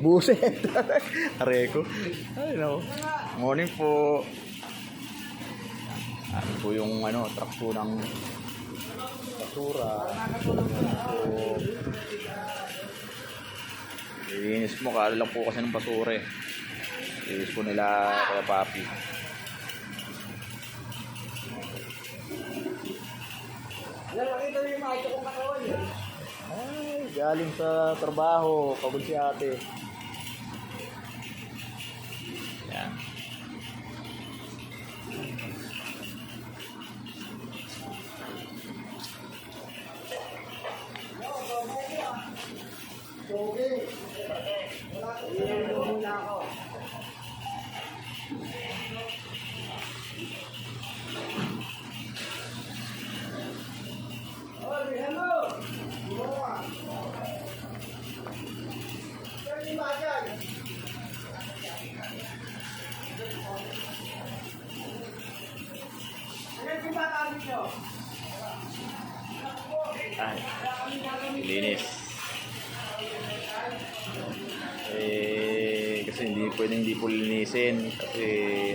Buset. Areko. Ay, no. Morning po. Ano po yung ano, truck po ng basura. Ilinis mo, kala lang po kasi ng basura eh. Ilinis po nila kaya papi. Nakita mo yung kahit mong katawan eh. Ay, galing sa trabaho. Pagod si ate. Yan. Muna ako. Oh, bata dito? Ay, linis. Eh, kasi hindi pwedeng hindi po linisin. Kasi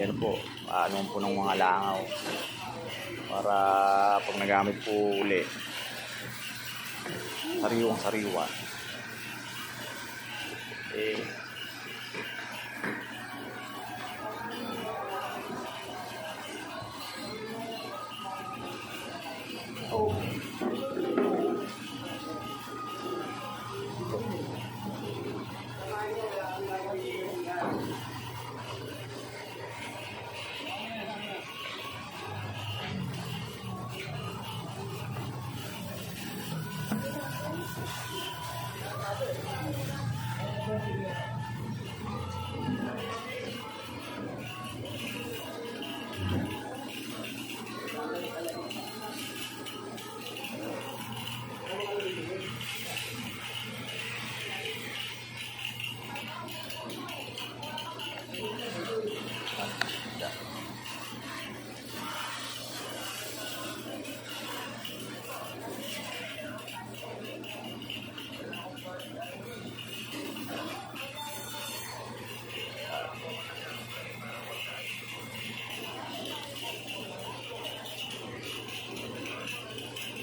ano po, ano po ng mga langaw. Para pag nagamit po uli, sariwang sariwa. Eh,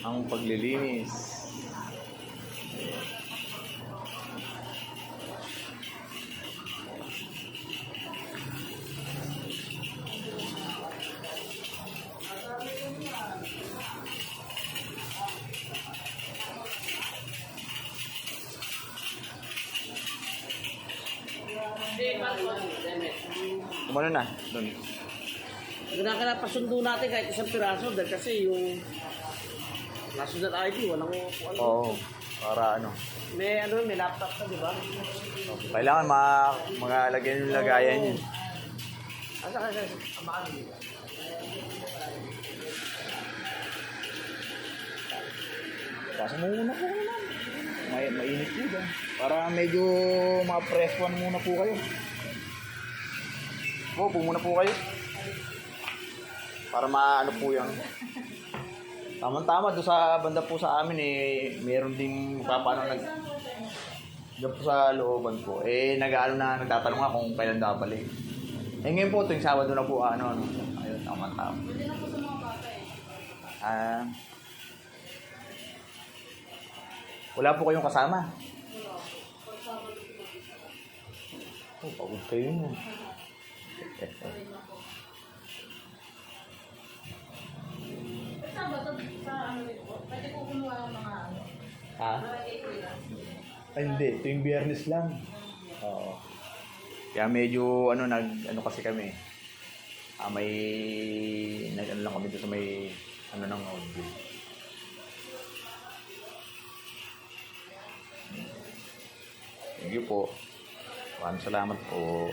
ang paglilinis. Kumano na? Doon. Kailangan pasundo natin kahit isang piraso dahil kasi yung national ID, walang ano. Oo. Para ano. May ano, may laptop ka, di ba? Kailangan ma magalagyan yung lagayan yun. Asa ka sa amaan mo? Kaso muna po kayo ma'am. May, mainit po dyan. Para medyo ma-press one muna po kayo. Oo, po muna po kayo. Para maano po yan. Tama-tama doon sa banda po sa amin eh, meron ding papaano nag doon po sa looban po. Eh, nag-ano na, nagtatanong nga kung kailan babalik. Eh, ngayon po, tuwing Sabado na po, ano, ano. Ayun, tama-tama. Ah, wala po kayong kasama? Oh, pagod kayo nun. ha? Ay, hindi. Ito yung biyernes lang. Oo. Kaya medyo, ano, nag, ano kasi kami. Ah, may, nag, ano lang kami doon sa may, ano ng audio. Thank you po. Maraming salamat po.